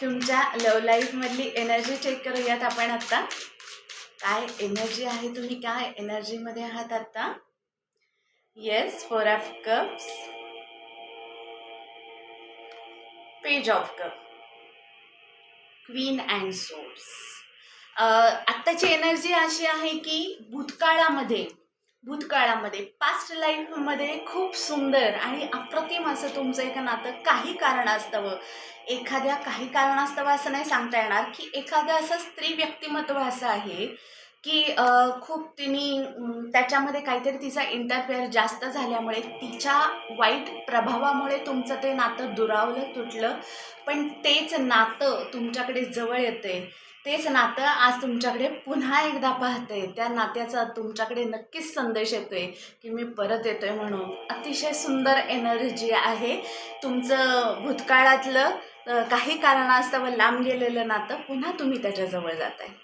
तुमच्या लव लाईफमधली energy check करूयात आपण आत्ता काय एनर्जी आहे तुम्ही काय एनर्जीमध्ये आहात आत्ता yes four of cups page of cup queen and source आत्ताची एनर्जी अशी आहे की भूतकाळामध्ये भूतकाळामध्ये पास्ट लाईफमध्ये खूप सुंदर आणि अप्रतिम असं तुमचं एक नातं काही कारणास्तव. एखाद्या काही कारणास्तव असं नाही सांगता येणार की एखादं असं स्त्री व्यक्तिमत्व असं आहे की खूप तिने त्याच्यामध्ये काहीतरी तिचा इंटरफेअर जास्त झाल्यामुळे तिच्या वाईट प्रभावामुळे तुमचं ते नातं दुरावलं तुटलं. पण तेच नातं तुमच्याकडे जवळ येते. तेच नातं आज तुमच्याकडे पुन्हा एकदा पाहते. त्या नात्याचा तुमच्याकडे नक्कीच संदेश येतोय की मी परत येतोय म्हणून. अतिशय सुंदर एनर्जी आहे तुमचं भूतकाळातलं काही कारणास्तव लांब गेलेलं नातं पुन्हा तुम्ही त्याच्याजवळ जात आहे